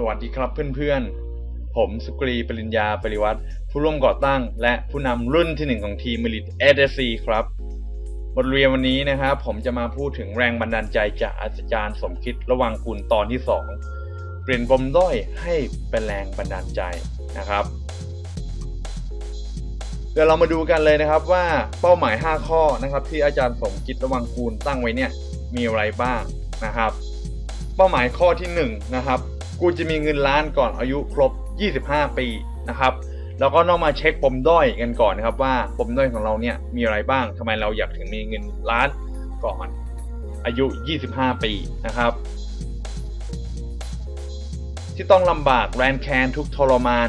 สวัสดีครับเพื่อนๆ ผมสุกรีปริญญาปริวัติผู้ร่วมก่อตั้ง และผู้นำรุ่นที่หนึ่งของทีมมิลิตเอเดซีครับ บทเรียนวันนี้นะครับ ผมจะมาพูดถึงแรงบันดาลใจจากอาจารย์สมคิดระวังกุลตอนที่ 2 เปลี่ยนปมด้อยให้เป็นแรงบันดาลใจนะครับ เดี๋ยวเรามาดูกันเลยนะครับว่าเป้าหมาย 5 ข้อนะครับ ที่อาจารย์สมคิดระวังกูลตั้งไว้เนี่ยมีอะไรบ้างนะครับ เป้าหมายข้อที่1นะครับ กูจะมีเงินล้านก่อนอายุครบ 25 ปีนะครับแล้วก็ต้องมาเช็คปมด้อยกันก่อนนะครับ ว่าปมด้อยของเราเนี่ยมีอะไรบ้างทำไมเราอยากถึงมีเงินล้านก่อนอายุ 25 ปีนะครับ ที่ต้องลำบากแรนแคนทุกทรมาน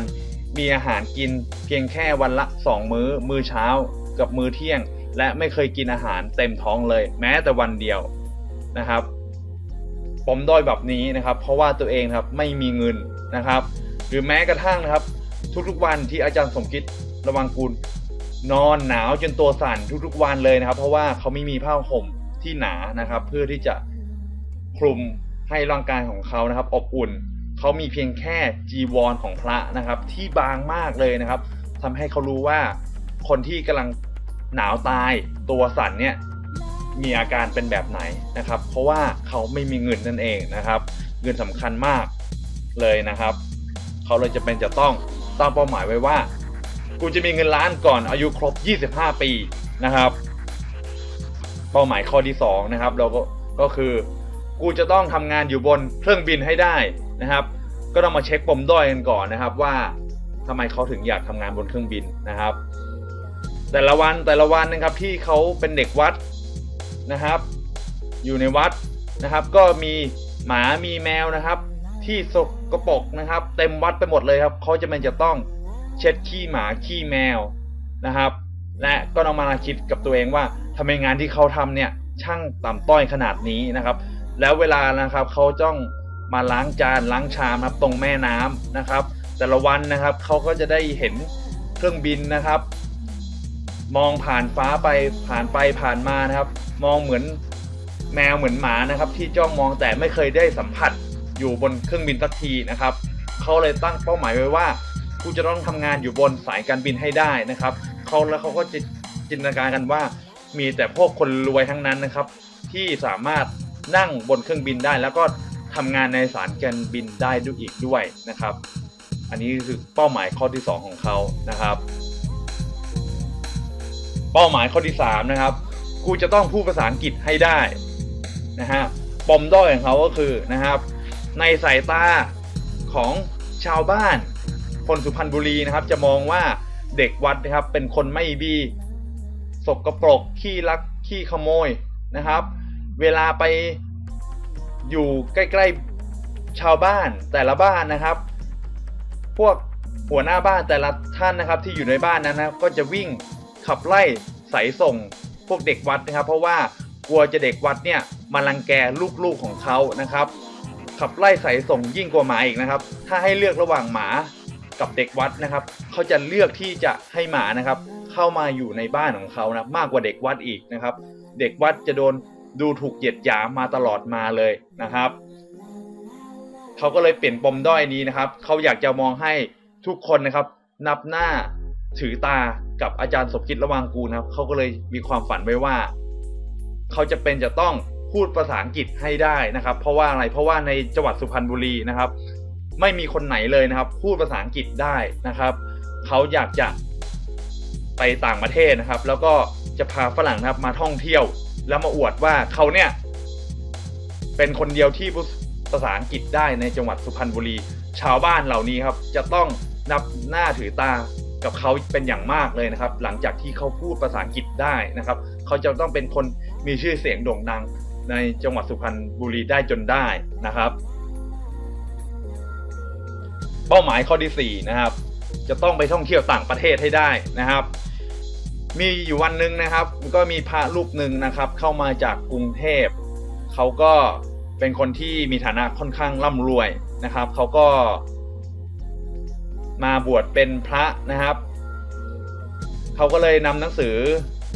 มีอาหารกินเพียงแค่วันละ 2 มื้อ มื้อเช้ากับมื้อเที่ยง และไม่เคยกินอาหารเต็มท้องเลย แม้แต่วันเดียวนะครับ มด้อยแบบนี้นะครับ เพราะว่าตัวเองครับไม่มีเงินนะครับ หรือแม้กระทั่งนะครับ ทุกๆวันที่อาจารย์สมคิดระวังกุลนอนหนาวจนตัวสั่นทุกๆวันเลยนะครับ เพราะว่าเขาไม่มีผ้าห่มที่หนานะครับ เพื่อที่จะคลุมให้ร่างกายของเขานะครับ อบอุ่นเขามีเพียงแค่จีวรของพระนะครับ ที่บางมากเลยนะครับทำให้เขารู้ว่าคนที่กำลังหนาวตายตัวสั่นเนี่ย มีอาการเป็นแบบไหนนะครับ เพราะว่าเขาไม่มีเงินนั่นเองนะครับ เงินสำคัญมากเลยนะครับ เขาเลยจะเป็นจะต้องตั้งเป้าหมายไว้ว่า กูจะมีเงินล้านก่อนอายุครบ 25 ปีนะครับ เป้าหมายข้อที่2นะครับเราก็ก็คือกูจะต้องทำงานอยู่บนเครื่องบินให้ได้นะครับ ก็ต้องมาเช็คปมด้อยกันก่อนนะครับว่าทำไมเขาถึงอยากทำงานบนเครื่องบินนะครับ แต่ละวันแต่ละวันนะครับที่เขาเป็นเด็กวัด นะครับ อยู่ในวัดนะครับ ก็มีหมามีแมวนะครับ ที่สกปรกนะครับ เต็มวัดไปหมดเลยครับเขาจะเป็นจะต้องเช็ดขี้หมาขี้แมวนะครับ และก็ต้องมาคิดกับตัวเองว่าทำไมงานที่เขาทำเนี่ยช่างต่ำต้อยขนาดนี้นะครับ แล้วเวลานะครับเขาต้องมาล้างจานล้างชามครับตรงแม่น้ำนะครับ แต่ละวันนะครับเขาก็จะได้เห็นเครื่องบินนะครับ มองผ่านฟ้าไปผ่านไปผ่านมานะครับ มองเหมือนแมวเหมือนหมานะครับ ที่จ้องมองแต่ไม่เคยได้สัมผัสอยู่บนเครื่องบินสักทีนะครับเขาเลยตั้งเป้าหมายไว้ว่ากูจะต้องทำงานอยู่บนสายการบินให้ได้นะครับเขาแล้วเขาก็จะจินตนาการกันว่า มีแต่พวกคนรวยทั้งนั้นนะครับ ที่สามารถนั่งบนเครื่องบินได้ แล้วก็ทำงานในสายการบินได้ด้วยอีกด้วยนะครับ อันนี้คือเป้าหมายข้อที่ 2 ของเขานะครับ เป้าหมายข้อที่3นะครับ กูจะต้องพูดภาษาอังกฤษให้ได้นะฮะปมด้อยของเขาก็คือนะครับ ในสายตาของชาวบ้านคนสุพรรณบุรีนะครับ จะมองว่าเด็กวัดนะครับ เป็นคนไม่ดีสกรปรกขี้ลักขี้ขโมยนะครับ เวลาไปอยู่ใกล้ๆชาวบ้านแต่ละบ้านนะครับ พวกหัวหน้าบ้านแต่ละท่านนะครับที่อยู่ในบ้านนั้นนะก็จะวิ่งขับไล่ใส่ส่ง พวกเด็กวัดนะครับ เพราะว่ากลัวจะเด็กวัดเนี่ยมาลังแกลูกๆของเขานะครับ ขับไล่ใส่ส่งยิ่งกว่าหมาอีกนะครับ ถ้าให้เลือกระหว่างหมากับเด็กวัดนะครับเขาจะเลือกที่จะให้หมานะครับ เข้ามาอยู่ในบ้านของเขานะมากกว่าเด็กวัดอีกนะครับ เด็กวัดจะโดนดูถูกเหยียดหยามมาตลอดมาเลยนะครับเขาก็เลยเปลี่ยนปมด้อยนี้นะครับเขาอยากจะมองให้ทุกคนนะครับ นับหน้าถือตา กับอาจารย์สมคิดระวังกูนะครับเขาก็เลยมีความฝันไว้ว่า เขาจะเป็นจะต้องพูดภาษาอังกฤษให้ได้นะครับ เพราะว่าอะไรเพราะว่าในจังหวัดสุพรรณบุรีนะครับ ไม่มีคนไหนเลยนะครับ พูดภาษาอังกฤษได้นะครับเขาอยากจะไปต่างประเทศนะครับ แล้วก็จะพาฝรั่งนะครับมาท่องเที่ยว แล้วมาอวดว่าเขาเนี่ยเป็นคนเดียวที่พูดภาษาอังกฤษได้ในจังหวัดสุพรรณบุรี ชาวบ้านเหล่านี้ครับ จะต้องนับหน้าถือตา กับเขาเป็นอย่างมากเลยนะครับ หลังจากที่เขาพูดภาษาอังกฤษได้นะครับ เขาจะต้องเป็นคนมีชื่อเสียงโด่งดังในจังหวัดสุพรรณบุรีได้จนได้นะครับ เป้าหมายข้อที่4นะครับ จะต้องไปท่องเที่ยวต่างประเทศให้ได้นะครับ มีอยู่วันหนึ่งนะครับ ก็มีพระรูปหนึ่งนะครับ เข้ามาจากกรุงเทพเขาก็เป็นคนที่มีฐานะค่อนข้างร่ำรวยนะครับ เขาก็ มาบวชเป็นพระนะครับ เขาก็เลยนำหนังสือ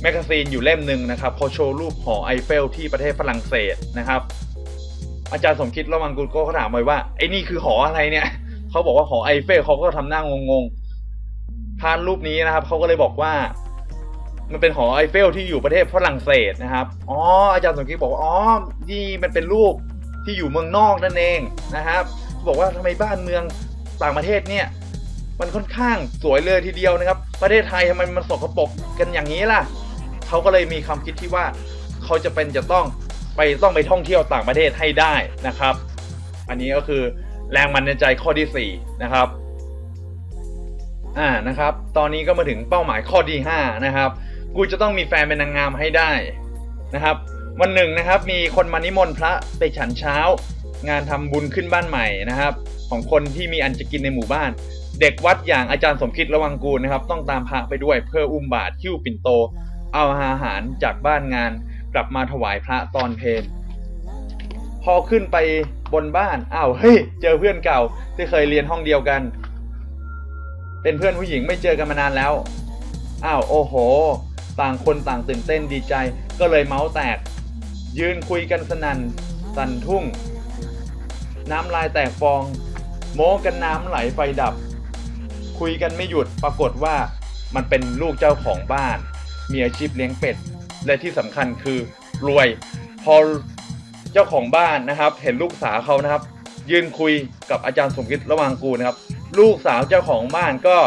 แมกกาซีนอยู่เล่มหนึ่งนะครับเขาโชว์รูปหอไอเฟลที่ประเทศฝรั่งเศสนะครับ อาจารย์สมคิดระวังกุลโก้เขาถามไปว่าไอ้นี่คือหออะไรเนี่ยเขาบอกว่าหอไอเฟลเขาก็ทำหน้างงๆพานรูปนี้นะครับเขาก็เลยบอกว่า มันเป็นหอไอเฟลที่อยู่ประเทศฝรั่งเศสนะครับอ๋ออาจารย์สมคิดบอกว่าอ๋อนี่มันเป็นรูปที่อยู่เมืองนอกนั่นเองนะครับบอกว่าทำไมบ้านเมืองต่างประเทศเนี่ย มันค่อนข้างสวยเลยทีเดียวนะครับ ประเทศไทยทำไมมันสกปรกกันอย่างนี้ล่ะเขาก็เลยมีความคิดที่ว่าเขาจะเป็นจะต้องไปต้องไปท่องเที่ยวต่างประเทศให้ได้นะครับ อันนี้ก็คือแรงมันดาลใจข้อที่สี่นะครับอ่านะครับ ตอนนี้ก็มาถึงเป้าหมายข้อที่ห้านะครับ กูจะต้องมีแฟนเป็นนางงามให้ได้นะครับ วันหนึ่งนะครับ มีคนมานิมนต์พระไปฉันเช้า งานทำบุญขึ้นบ้านใหม่นะครับ ของคนที่มีอันจะกินในหมู่บ้าน เด็กวัดอย่างอาจารย์สมคิดระวังกูลนะครับ ต้องตามพระไปด้วยเพื่ออุ้มบาตรหิ้วปิ่นโต เอาอาหารจากบ้านงานกลับมาถวายพระตอนเพลพอขึ้นไปบนบ้านอ้าวเฮ้ยเจอเพื่อนเก่าที่เคยเรียนห้องเดียวกัน เป็นเพื่อนผู้หญิงไม่เจอกันมานานแล้วอ้าวโอ้โห ต่างคนต่างตื่นเต้นดีใจ ก็เลยเมาส์แตก ยืนคุยกันสนันสันทุ่ง น้ำลายแตกฟอง โม้กันน้ำไหลไฟดับ คุยกันไม่หยุดปรากฏว่ามันเป็นลูกเจ้าของบ้าน มีอาชีพเลี้ยงเป็ด และที่สำคัญคือรวย พอเจ้าของบ้านนะครับ เห็นลูกสาวเขานะครับ ยืนคุยกับอาจารย์สมคิดระว่างกูนะครับ ลูกสาวเจ้าของบ้านก็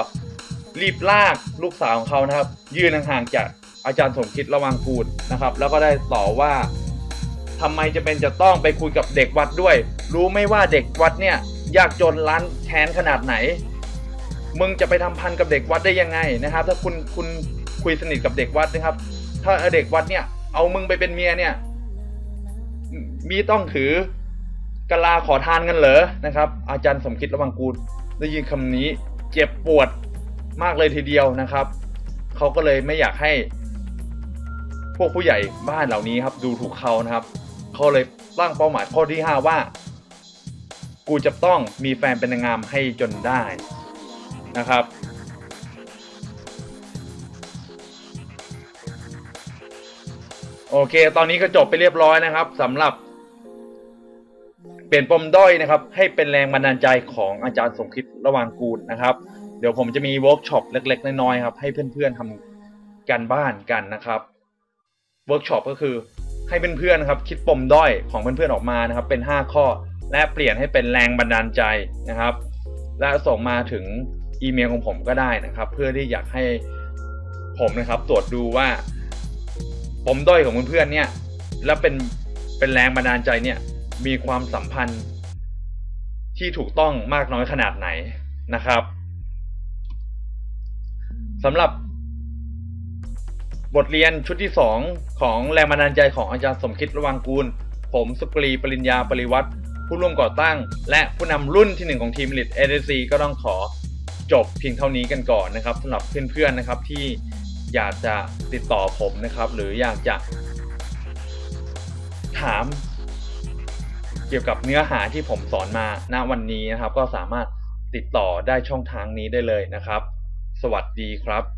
รีบลากลูกสาวของเขานะครับ ยืนห่างๆจากอาจารย์สมคิดระวังกูลนะครับ แล้วก็ได้ต่อว่าทำไมจะเป็นจะต้องไปคุยกับเด็กวัดด้วย รู้ไม่ว่าเด็กวัดเนี่ยยากจนร้านแค้นขนาดไหน มึงจะไปทำพันกับเด็กวัดได้ยังไงนะครับ ถ้าคุณคุณคุยสนิทกับเด็กวัดนะครับ ถ้าเด็กวัดเนี่ย เอามึงไปเป็นเมียเนี่ย มีต้องถือกะลาขอทานกันเหรอนะครับ อาจารย์สมคิดระวังกูได้ยินคำนี้เจ็บปวดมากเลยทีเดียวนะครับเขาก็เลยไม่อยากให้ พวกผู้ใหญ่บ้านเหล่านี้ครับ ดูถูกเขานะครับเขาเลยตั้งเป้าหมายข้อที่ 5 ว่า กูจะต้องมีแฟนเป็นนางงามให้จนได้ นะครับ โอเค ตอนนี้ก็จบไปเรียบร้อยนะครับสำหรับ เปลี่ยนปมด้อยนะครับ ให้เป็นแรงบันดาลใจของอาจารย์สมคิดระหว่างกูลนะครับ เดี๋ยวผมจะมีเวิร์กช็อปเล็ก ๆ น้อยๆครับ ให้เพื่อนๆทำการบ้านกันนะครับเวิร์กช็อปก็คือให้เพื่อนๆครับ คิดปมด้อยของเพื่อนๆออกมานะครับ เป็น 5 ข้อและเปลี่ยนให้เป็นแรงบันดาลใจนะครับ และส่งมาถึง อีเมลของผมก็ได้นะครับ เพื่อที่อยากให้ผมนะครับ ตรวจดูว่าปมด้อยของเพื่อนๆเนี่ย และเป็นเป็นแรงบันดาลใจเนี่ย มีความสัมพันธ์ที่ถูกต้องมากน้อยขนาดไหนนะครับสำหรับบทเรียนชุดที่ 2 ของแรงบันดาลใจของอาจารย์สมคิดระวังกูล ผมสุกรีปริญญาปริวัติผู้ร่วมก่อตั้ง และผู้นำรุ่นที่ 1 ของทีมลิทเอเดซีก็ต้องขอ จบเพียงเท่านี้กันก่อนนะครับสำหรับเพื่อนๆนะครับที่อยากจะติดต่อผมนะครับ หรืออยากจะ ถาม เกี่ยวกับเนื้อหาที่ผมสอนมาณวันนี้นะครับ ก็สามารถติดต่อได้ช่องทางนี้ได้เลยนะครับ สวัสดีครับ